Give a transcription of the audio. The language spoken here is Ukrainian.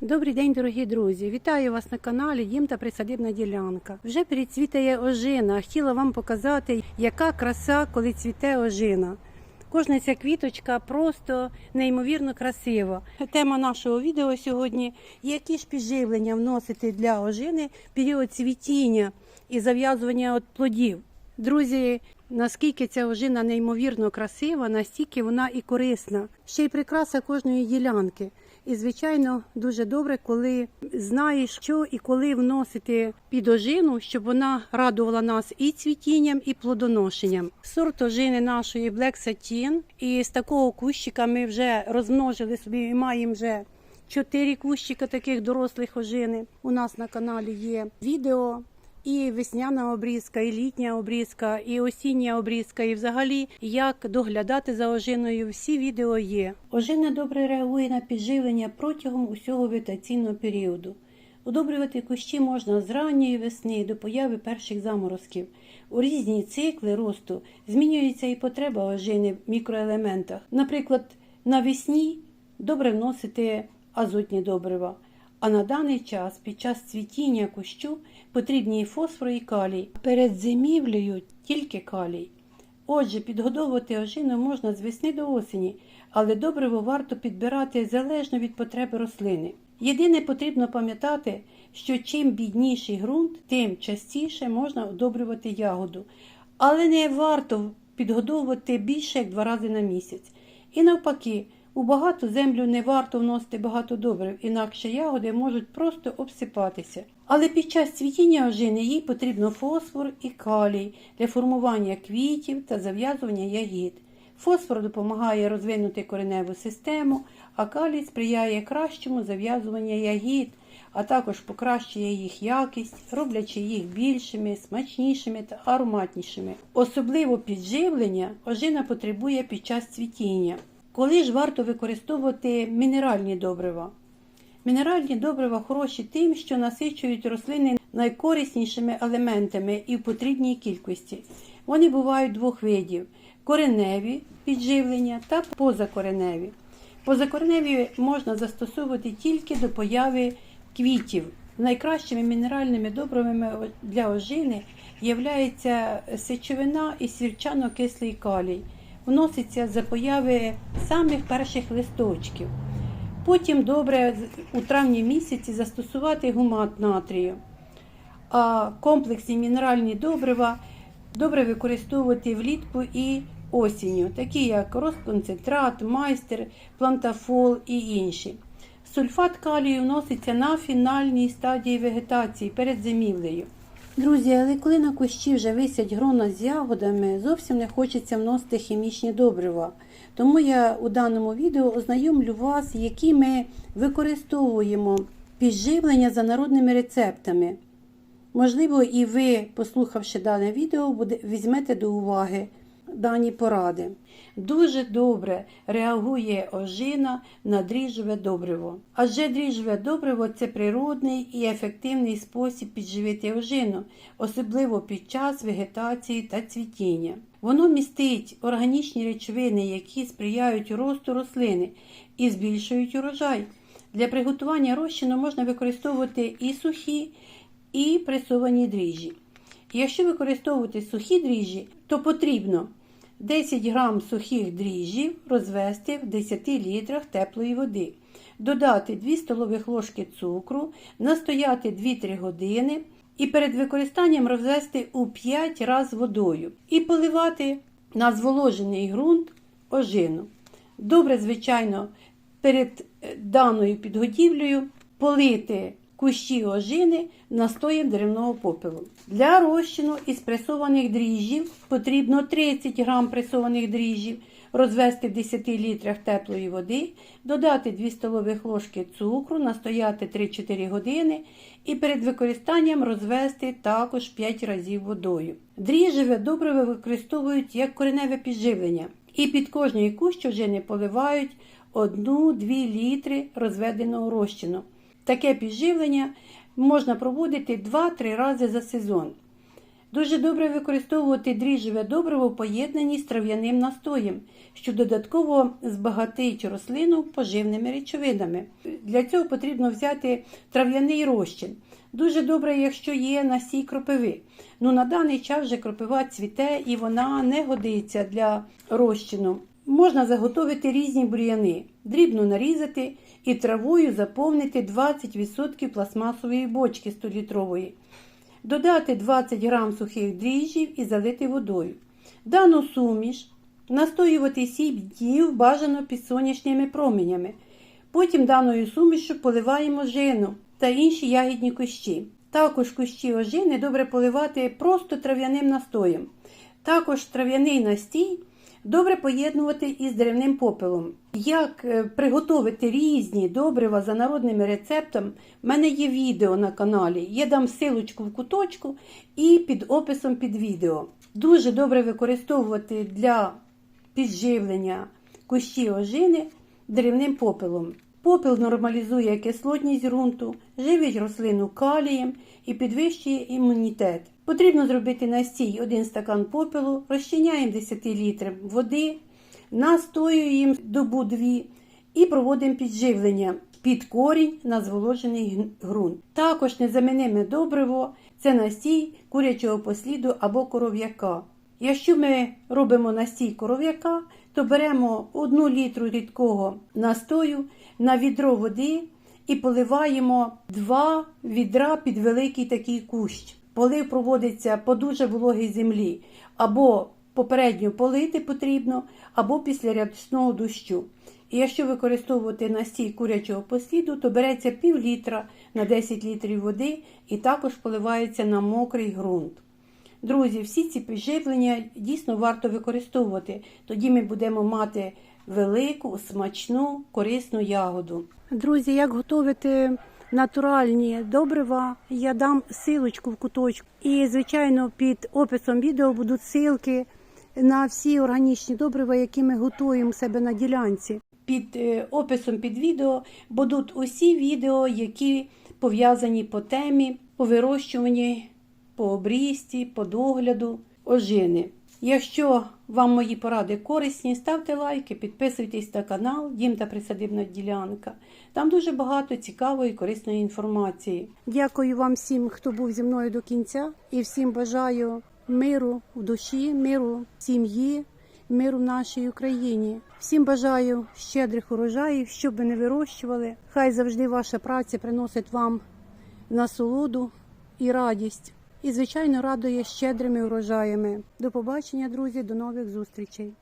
Добрий день, дорогі друзі! Вітаю вас на каналі Дім та Присадибна ділянка. Вже перецвітає ожина. Хотіла вам показати, яка краса, коли цвіте ожина. Кожна ця квіточка просто неймовірно красива. Тема нашого відео сьогодні які ж підживлення вносити для ожини період цвітіння і зав'язування от плодів. Друзі, наскільки ця ожина неймовірно красива, настільки вона і корисна. Ще й прикраса кожної ділянки. І, звичайно, дуже добре, коли знаєш, що і коли вносити під ожину, щоб вона радувала нас і цвітінням, і плодоношенням. Сорт ожини нашої Black Satin. І з такого кущика ми вже розмножили собі і маємо вже чотири кущика таких дорослих ожини. У нас на каналі є відео. І весняна обрізка, і літня обрізка, і осіння обрізка, і взагалі як доглядати за ожиною. Всі відео є. Ожина добре реагує на підживлення протягом усього вегетаційного періоду. Удобрювати кущі можна з ранньої весни до появи перших заморозків. У різні цикли росту змінюється і потреба ожини в мікроелементах. Наприклад, навесні добре вносити азотні добрива. А на даний час під час цвітіння кущу потрібні і фосфор і калій. Перед зимівлею тільки калій. Отже, підгодовувати ожину можна з весни до осені, але добриво варто підбирати залежно від потреби рослини. Єдине потрібно пам'ятати, що чим бідніший ґрунт, тим частіше можна одобрювати ягоду, але не варто підгодовувати більше як два рази на місяць. І навпаки, у багату землю не варто вносити багато добрив, інакше ягоди можуть просто обсипатися. Але під час цвітіння ожини їй потрібно фосфор і калій для формування квітів та зав'язування ягід. Фосфор допомагає розвинути кореневу систему, а калій сприяє кращому зав'язуванню ягід, а також покращує їх якість, роблячи їх більшими, смачнішими та ароматнішими. Особливо підживлення ожина потребує під час цвітіння. Коли ж варто використовувати мінеральні добрива? Мінеральні добрива хороші тим, що насичують рослини найкориснішими елементами і в потрібній кількості. Вони бувають двох видів: кореневі підживлення та позакореневі. Позакореневі можна застосовувати тільки до появи квітів. Найкращими мінеральними добривами для ожини являється сечовина і сірчано-кислий калій вноситься за появи самих перших листочків. Потім добре у травні місяці застосувати гумат натрію. А комплексні мінеральні добрива добре використовувати влітку і осінню, такі як розконцентрат, майстер, плантафол і інші. Сульфат калію вноситься на фінальній стадії вегетації перед зимівлею. Друзі, але коли на кущі вже висять грона з ягодами, зовсім не хочеться вносити хімічні добрива. Тому я у даному відео ознайомлю вас, які ми використовуємо підживлення за народними рецептами. Можливо, і ви, послухавши дане відео, візьмете до уваги дані поради. Дуже добре реагує ожина на дріжджове добриво. Адже дріжджове добриво це природний і ефективний спосіб підживити ожину, особливо під час вегетації та цвітіння. Воно містить органічні речовини, які сприяють росту рослини і збільшують урожай. Для приготування розчину можна використовувати і сухі, і пресовані дріжджі. Якщо використовувати сухі дріжджі, то потрібно 10 грам сухих дріжджів розвести в 10 літрах теплої води, додати 2 столових ложки цукру, настояти 2-3 години і перед використанням розвести у 5 раз водою і поливати на зволожений ґрунт ожину. Добре, звичайно, перед даною підготівлею полити кущі ожини настоєм деревного попелу. Для розчину із пресованих дріжджів потрібно 30 г пресованих дріжджів, розвести в 10 літрах теплої води, додати 2 столових ложки цукру, настояти 3-4 години і перед використанням розвести також 5 разів водою. Дріжджеве добре використовують як кореневе підживлення. І під кожний кущ ожини поливають 1-2 літри розведеного розчину. Таке підживлення можна проводити 2-3 рази за сезон. Дуже добре використовувати дріжджеве добриво в поєднанні з трав'яним настоєм, що додатково збагатить рослину поживними речовинами. Для цього потрібно взяти трав'яний розчин. Дуже добре, якщо є настій кропиви. Ну на даний час вже кропива цвіте і вона не годиться для розчину. Можна заготовити різні бур'яни, дрібно нарізати і травою заповнити 20% пластмасової бочки 100-літрової. Додати 20 г сухих дріжджів і залити водою. Дану суміш настоювати 7 днів бажано під сонячними променями. Потім даною сумішю поливаємо жину та інші ягідні кущі. Також кущі ожини добре поливати просто трав'яним настоєм. Також трав'яний настій добре поєднувати із деревним попелом. Як е, приготувати різні добрива за народними рецептами, в мене є відео на каналі. Я дам силочку в куточку і під описом під відео. Дуже добре використовувати для підживлення кущі ожини деревним попелом. Попел нормалізує кислотність ґрунту, живить рослину калієм і підвищує імунітет. Потрібно зробити настій 1 стакан попелу, розчиняємо 10 літрів води, настоюємо добу дві і проводимо підживлення під корінь на зволожений ґрунт. Також незаміниме добриво це настій курячого посліду або коров'яка. Якщо ми робимо настій коров'яка, то беремо 1 літру рідкого настою на відро води і поливаємо 2 відра під великий такий кущ. Полив проводиться по дуже вологій землі, або попередньо полити потрібно, або після рясного дощу. І якщо використовувати настій курячого посліду, то береться пів літра на 10 літрів води і також поливається на мокрий ґрунт. Друзі, всі ці підживлення дійсно варто використовувати. Тоді ми будемо мати велику, смачну, корисну ягоду. Друзі, як готувати натуральні добрива, я дам силочку в куточку. І, звичайно, під описом відео будуть силки на всі органічні добрива, які ми готуємо себе на ділянці. Під е, описом під відео будуть усі відео, які пов'язані по темі, по вирощуванні по обрізці, по догляду ожини. Якщо вам мої поради корисні, ставте лайки, підписуйтесь на канал Дім та Присадибна ділянка. Там дуже багато цікавої і корисної інформації. Дякую вам всім, хто був зі мною до кінця, і всім бажаю миру в душі, миру в сім'ї, миру в нашій Україні. Всім бажаю щедрих урожаїв, щоб ви не вирощували. Хай завжди ваша праця приносить вам насолоду і радість. І, звичайно, радує щедрими урожаями. До побачення, друзі, до нових зустрічей.